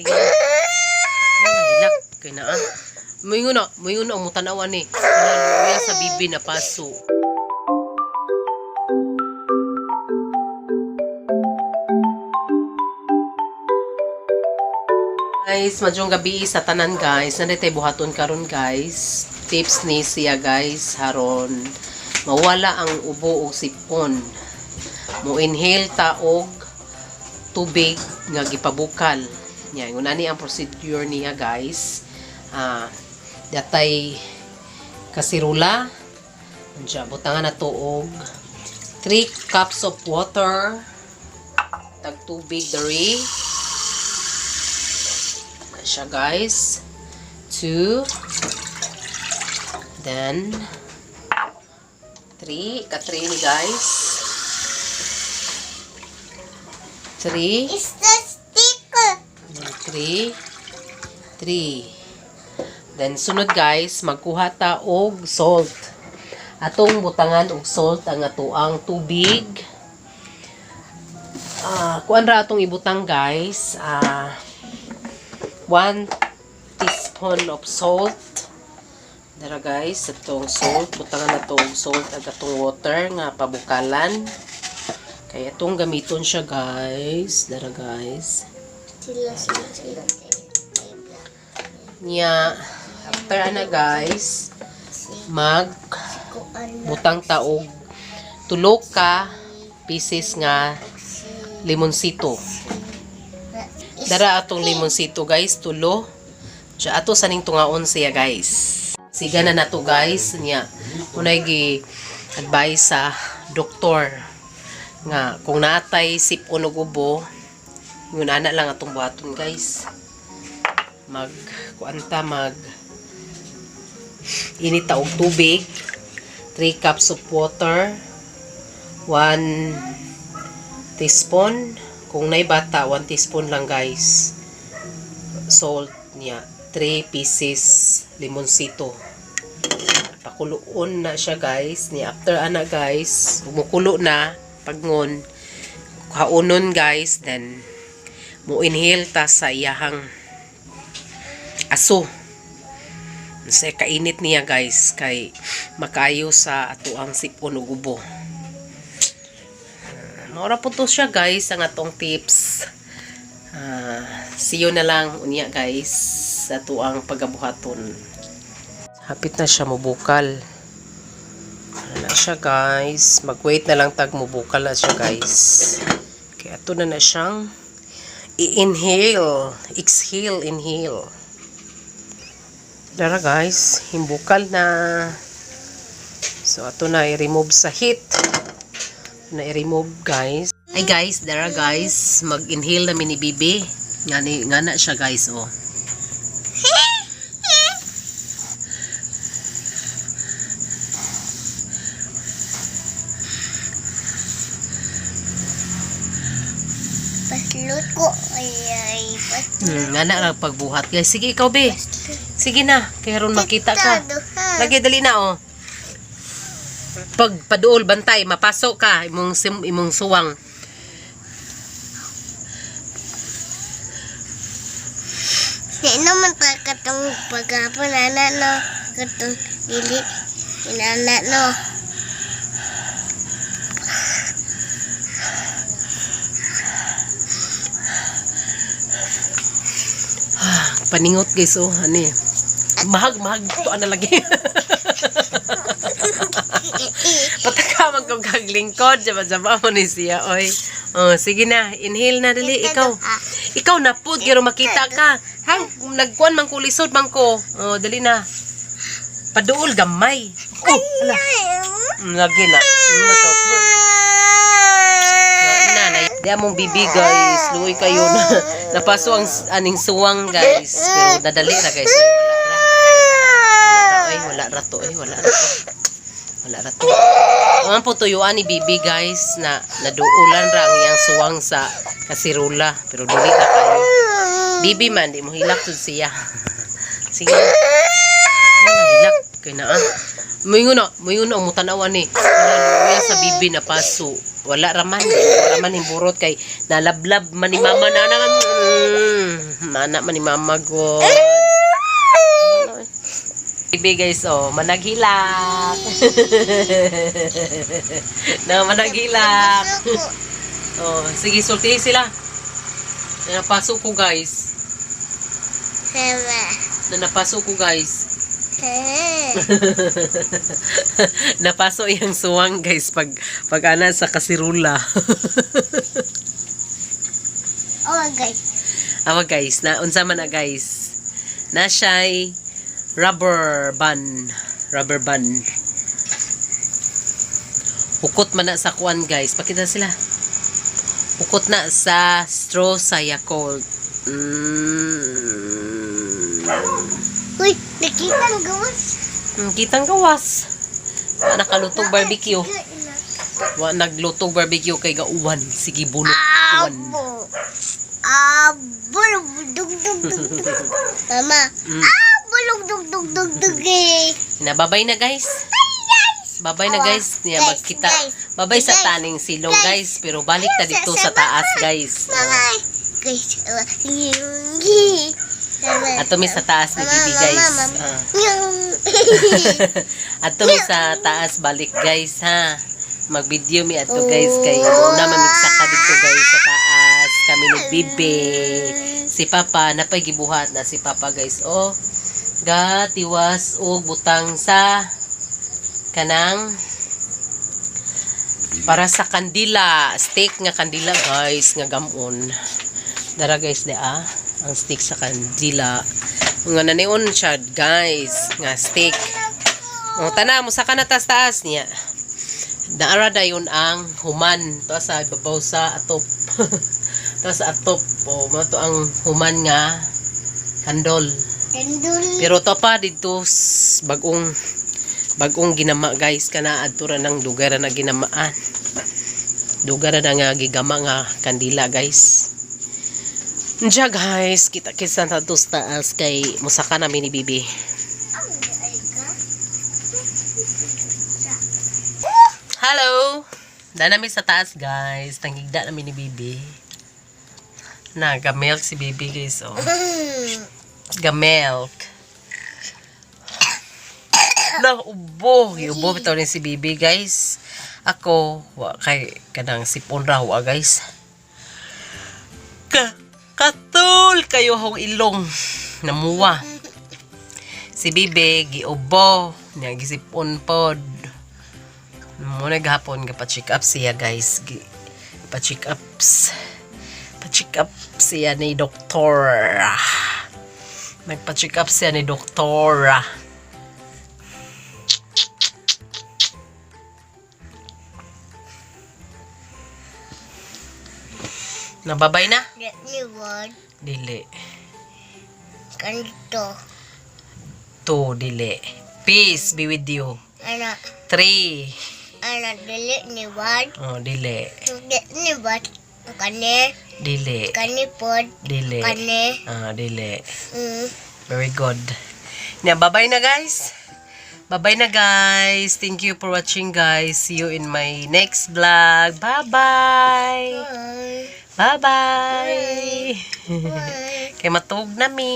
Sige. Ay, nahilak. Kaya na ah. Moingon na. Moingon na. Umutanawa ni. Hallelujah sa bibi na paso. Guys, madyong gabi sa tanan guys. Nandito buhaton karon guys. Tips ni siya guys. Haron mawala ang ubo o sipon. Mo inhale ta og tubig nga gipabukal. Nya, ngun ani ang procedure niya guys. Ah, datay kasirula. Andiya, butangan na to og 3 cups of water. Tag tubig dari. Siya guys. 2 Then 3 ka 3 ni guys. 3 It's the sticker. 3 3 Then sunod guys, magkuha ta og salt. Atong butangan og salt ang atuang tubig. Ah, kuan ra atong ibutang guys. Ah, 1 teaspoon of salt. Dara guys, itong salt, butangan na to og salt ag atong water nga pabukalan. Kaya itong gamiton siya guys. Dara guys. Sila, sila, sila. Nya, after ana guys, mag butang taog tulo ka pieces nga limonsito. Dara atong limonsito guys, tulo. Siya ato sa ning tungaon siya guys. Siga na nato guys nya. Unay gi advice sa doktor nga kung naatay sipon ug ubo, yun ana lang atong buhaton guys. Mag kuanta mag init ta og tubig. 3 cups of water. 1 teaspoon. Kung nay bata 1 teaspoon lang guys. Salt niya. 3 pieces limonsito pakuluon na siya guys. Ni after ana guys. Bumukulo na. Pagngon. Kaunon guys. Then mo inhale ta sa iyahang aso sa kainit niya guys kay makayo sa ato ang sipon ug ubo. Uh, Maura po to siya guys ang atong tips. Ah, see you na lang unya guys sa ato ang pagabuhaton. Hapit na siya mubukal. Ano na siya guys. Mag-wait na lang tag mubukal na siya guys. Kaya ato na na siyang i-inhale. Exhale, inhale. Dara guys, himbukal na. So ato na i-remove sa heat. Na i-remove guys. Ay guys, dara guys, mag-inhale na mini bibi. Nga nga na siya guys oh. Paslot ko. Ay, ay. Hmm, nga na lang pagbuhat guys. Sige ikaw be. Sige na, kaya makita ka. Lagi dali na oh. Pag paduol bantay, mapasok ka imong sim, imong suwang. Di naman ta katong pagkapon ana no. Katong dili. Inana no. Paningot guys oh, ani. Mahag mahag to ana lagi. Pataka man kong kaglingkod, jaba-jaba mo ni siya, oy. Oh, sige na, inhale na dali, ikaw. Ikaw na pud, kero makita ka. Hang, nagkuan man ko, lisod man ko. Oh, dali na. Paduol gamay. Oh, ala. Lagi na. Mm, matok. Di among bibi guys. Luoy kayo na. Napaso ang aning suwang guys. Pero dadali na guys. Wala ra, wala ra to, ay, wala ra to. Wala ra to. Ang po tuyuan ni Bibi guys na naduulan ra ang iyang suwang sa kasirula. Pero dili na kayo. Bibi man, di mo hilak to siya. Sige. Ay, nahilak. Kaya na ah. Moingon na, moingon na, umutanawa ni. Hallelujah sa Bibi na paso. Wala raman. Wala raman yung burot kay nalablab man ni mama na naman. Mm, Mana man ni mama ko. Bibi guys, oh, managhilak. na managhilak. Oh, sige, sultihin sila. Na napasok ko guys. Na napasok ko guys. Napaso yung suwang guys pag pag ana sa kasirula. Oh, guys. Awa guys, na unsa man na guys. Na siya'y rubber band. Rubber band. Ukot man na sa kuan guys. Pakita sila. Ukot na sa straw sa Yakult. Mm. Uy, nakita ang gawas. Hmm, Kitang gawas. Wa nakalutong barbecue. Wa naglutong barbecue kay gauwan. Sige bulok. Uwan. Abo. Abo. Dug, dug, dug. Mama. Mm. Abo, dug, dug, dug, dug, dug. Nababay na guys. Babay na guys. Niya magkita. Babay sa taning silong guys. Pero balik na dito sa taas guys. Mama. Guys, uh, yung- Mama. Ato mi sa taas ni Bibi guys. mama. Ah. Yung- Ato mi sa taas balik guys ha. Mag-video mi ato guys kay una mamigsaka dito guys sa taas. Kami ni Bibi. Si Papa napay gibuhat na si Papa guys. Oh. Gatiwas og butang sa kanang para sa kandila, steak nga kandila guys nga gamon. Dara guys di ah, ang steak sa kandila. Nga nanion siya guys, nga steak. O tana mo sa kanatas taas niya. Naara dayon ang human to sa ibabaw sa atop. to sa atop o mo to ang human nga kandol. Tendul. Pero to pa dito bagong bagong ginama guys kana adtura ng lugar na ginamaan. Lugar na nga gigama nga kandila guys. Diya guys, kita kita sa tatos taas kay musaka namin ni Bibi. Hello! Danami sa taas guys. Tangigda namin ni Bibi. Naga-milk si Bibi guys oh. Ga-milk. Na ubo, ubo bitaw ni si Bibi guys. Ako kay kanang sipon ra wa guys. Katul kayo hong ilong namuwa. Si Bibi giubo niya gisipon pod. Muna gahapon ga pa-check up siya guys. Pa-check ups. Pa-check up siya ni doktor. Nagpa-check up siya ni doktor. Nababay na? Get me one. Dili. Kanito. Two, dili. Peace be with you. Anak. Three. Anak dili ni one. Oh, dili. Get ni one. Kani. Dili. Kani pod. Dili. Kani. Ah, dili. Mm. Very good. Nya, bye-bye na guys. Bye-bye na guys. Thank you for watching guys. See you in my next vlog. Bye-bye. Bye. Bye-bye. Kay matug na mi.